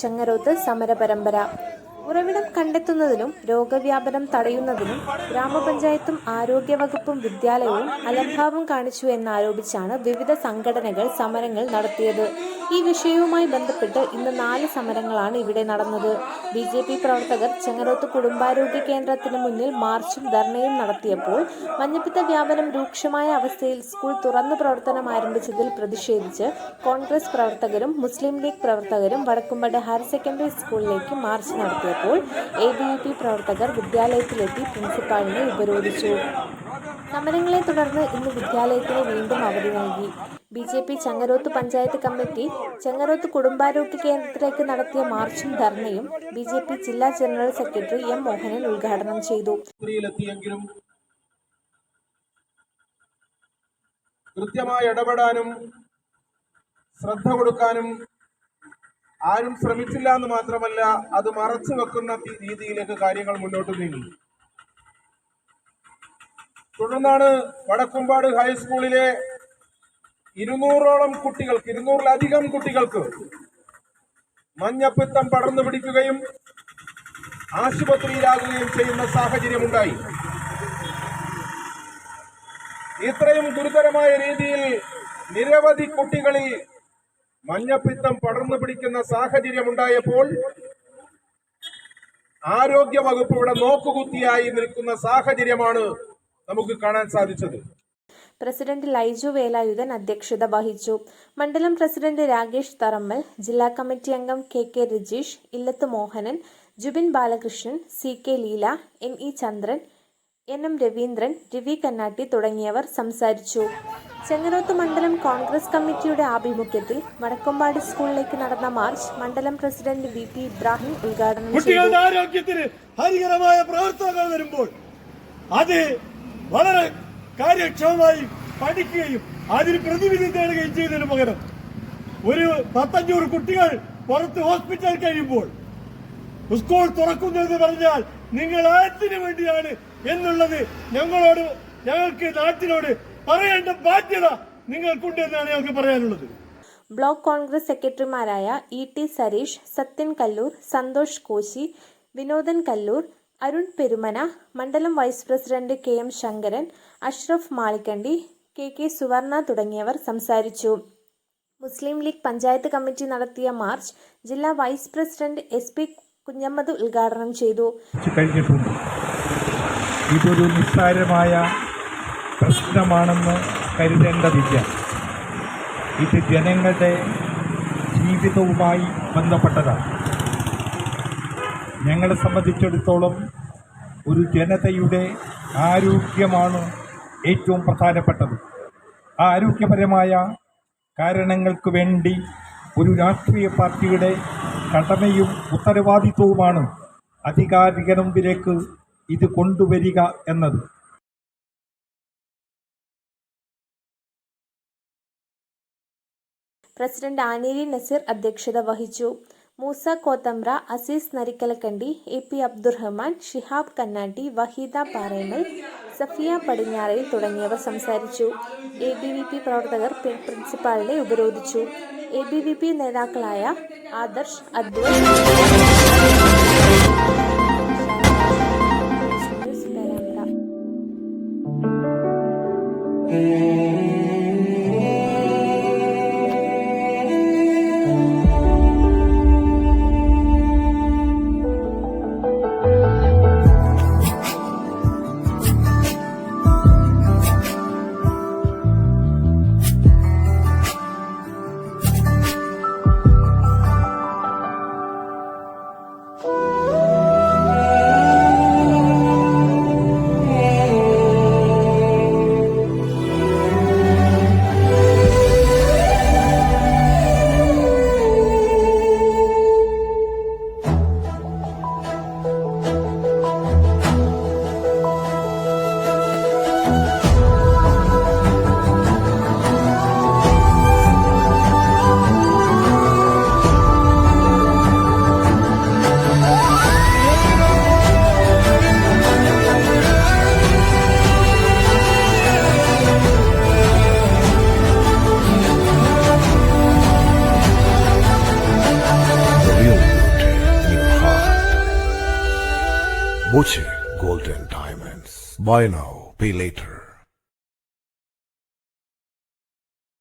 ചെങ്ങരോത്ത് സമരപരമ്പര ഉറവിടം കണ്ടെത്തുന്നതിനും രോഗവ്യാപനം തടയുന്നതിനും ഗ്രാമപഞ്ചായത്തും ആരോഗ്യവകുപ്പും വിദ്യാലയവും അലംഭാവം കാണിച്ചു എന്നാരോപിച്ചാണ് വിവിധ സംഘടനകൾ സമരങ്ങൾ നടത്തിയത്. ഈ വിഷയവുമായി ബന്ധപ്പെട്ട് ഇന്ന് നാല് സമരങ്ങളാണ് ഇവിടെ നടന്നത്. ബി ജെ പി പ്രവർത്തകർ ചെങ്ങരോത്ത് കുടുംബാരോഗ്യ കേന്ദ്രത്തിന് മുന്നിൽ മാർച്ചും ധർണയും നടത്തിയപ്പോൾ മഞ്ഞപ്പിത്ത വ്യാപനം രൂക്ഷമായ അവസ്ഥയിൽ സ്കൂൾ തുറന്നു പ്രവർത്തനം ആരംഭിച്ചതിൽ പ്രതിഷേധിച്ച് കോൺഗ്രസ് പ്രവർത്തകരും മുസ്ലിം ലീഗ് പ്രവർത്തകരും വടക്കുംപട് ഹയർ സെക്കൻഡറി സ്കൂളിലേക്ക് മാർച്ച് നടത്തിയപ്പോൾ എ ബി വി പി പ്രവർത്തകർ വിദ്യാലയത്തിലെത്തി പ്രിൻസിപ്പാളിനെ ഉപരോധിച്ചു. സമരങ്ങളെ തുടർന്ന് ഇന്ന് വിദ്യാലയത്തിന് വീണ്ടും അവധി നൽകി. B J P Chengaroth panchayat committee Chengaroth കുടുംബാരോഗ്യ കേന്ദ്രത്തിലേക്ക് നടത്തിയ മാർച്ചും ധർണയും ബി ജെ പി ജില്ലാ ജനറൽ സെക്രട്ടറി എം മോഹനൻ ഉദ്ഘാടനം ചെയ്തു. കൃത്യമായി ഇടപെടാനും ശ്രദ്ധ കൊടുക്കാനും ആരും ശ്രമിച്ചില്ല എന്ന് മാത്രമല്ല അത് മറച്ചു വെക്കുന്ന രീതിയിലേക്ക് കാര്യങ്ങൾ മുന്നോട്ട് നീങ്ങി. തുടർന്നാണ് വടക്കുംപാട് ഹൈസ്കൂളിലെ ഇരുന്നൂറോളം കുട്ടികൾക്ക് ഇരുന്നൂറിലധികം കുട്ടികൾക്ക് മഞ്ഞപ്പിത്തം പടർന്നു പിടിക്കുകയും ആശുപത്രിയിലാകുകയും ചെയ്യുന്ന സാഹചര്യമുണ്ടായി. ഇത്രയും ഗുരുതരമായ രീതിയിൽ നിരവധി കുട്ടികളിൽ മഞ്ഞപ്പിത്തം പടർന്നു പിടിക്കുന്ന സാഹചര്യം ഉണ്ടായപ്പോൾ ആരോഗ്യ വകുപ്പ് ഇവിടെ നോക്കുകുത്തിയായി നിൽക്കുന്ന സാഹചര്യമാണ് നമുക്ക് കാണാൻ സാധിച്ചത്. പ്രസിഡന്റ് ലൈജു വേലായുധൻ അധ്യക്ഷത വഹിച്ചു. മണ്ഡലം പ്രസിഡന്റ് രാകേഷ് തറമ്മൽ ജില്ലാ കമ്മിറ്റി അംഗം K K Rajeesh Illath Mohanan Jubin Balakrishnan C K Leela M E Chandran N M Raveendran Ravi Kannatti തുടങ്ങിയവർ സംസാരിച്ചു. ചെങ്ങനോത്ത് മണ്ഡലം കോൺഗ്രസ് കമ്മിറ്റിയുടെ ആഭിമുഖ്യത്തിൽ വടക്കമ്പാട് സ്കൂളിലേക്ക് നടന്ന മാർച്ച് മണ്ഡലം പ്രസിഡന്റ് വി പി ഇബ്രാഹിം ഉദ്ഘാടനം കുട്ടികളുടെ ആരോഗ്യത്തിന് ഹരികരമായ പ്രവർത്തനങ്ങൾ വരുമ്പോൾ അത് വളരെ കാര്യക്ഷമമായി പഠിക്കുകയും അതിന് പ്രതിവിധി തേടുകയും ചെയ്തതിനു പകരം ഒരു പത്തഞ്ഞൂറ് കുട്ടികൾ പുറത്ത് ഹോസ്പിറ്റൽ കഴിയുമ്പോൾ സ്കൂൾ തുറക്കുന്നതെന്ന് പറഞ്ഞാൽ നിങ്ങൾ ആറ്റിന് വേണ്ടിയാണ് എന്നുള്ളത് ഞങ്ങളോട് ഞങ്ങൾക്ക് നാട്ടിനോട് പറയേണ്ട ബാധ്യത നിങ്ങൾക്കുണ്ട് എന്നാണ് ഞങ്ങൾക്ക് പറയാനുള്ളത്. ബ്ലോക്ക് കോൺഗ്രസ് സെക്രട്ടറിമാരായ ഇ ടി സരീഷ് സത്യൻ കല്ലൂർ സന്തോഷ് കോശി വിനോദൻ കല്ലൂർ അരുൺ പെരുമന മണ്ഡലം vice president K M Sankaran Ashraf Malikkandi K K Suvarna തുടങ്ങിയവർ സംസാരിച്ചു. മുസ്ലിം ലീഗ് പഞ്ചായത്ത് കമ്മിറ്റി നടത്തിയ മാർച്ച് ജില്ലാ vice president S P Kunhammad ഉദ്ഘാടനം ചെയ്തു. കഴിഞ്ഞിട്ടുണ്ട് ഇതൊരു നിസ്സാരമായ പ്രശ്നമാണെന്ന് കരുതേണ്ടതില്ല. ഇത് ജനങ്ങളുടെ ജീവിതവുമായി ബന്ധപ്പെട്ടതാണ്. ഞങ്ങളെ സംബന്ധിച്ചിടത്തോളം ഒരു ജനതയുടെ ആരോഗ്യമാണ് ഏറ്റവും പ്രധാനപ്പെട്ടത്. ആ ആരോഗ്യപരമായ കാരണങ്ങൾക്ക് വേണ്ടി ഒരു രാഷ്ട്രീയ പാർട്ടിയുടെ കടമയും ഉത്തരവാദിത്വവുമാണ് അധികാരിക മുമ്പിലേക്ക് ഇത് കൊണ്ടുവരിക എന്നത്. പ്രസിഡന്റ് നസീർ അധ്യക്ഷത വഹിച്ചു. മൂസ അസീസ് വഹീദ സഫിയ തുടങ്ങിയവർ സംസാരിച്ചു. എ ബി വി പി നേതാക്കളായ Adarsh Advaith Perambra Boche Golden Diamonds. Buy now, pay later.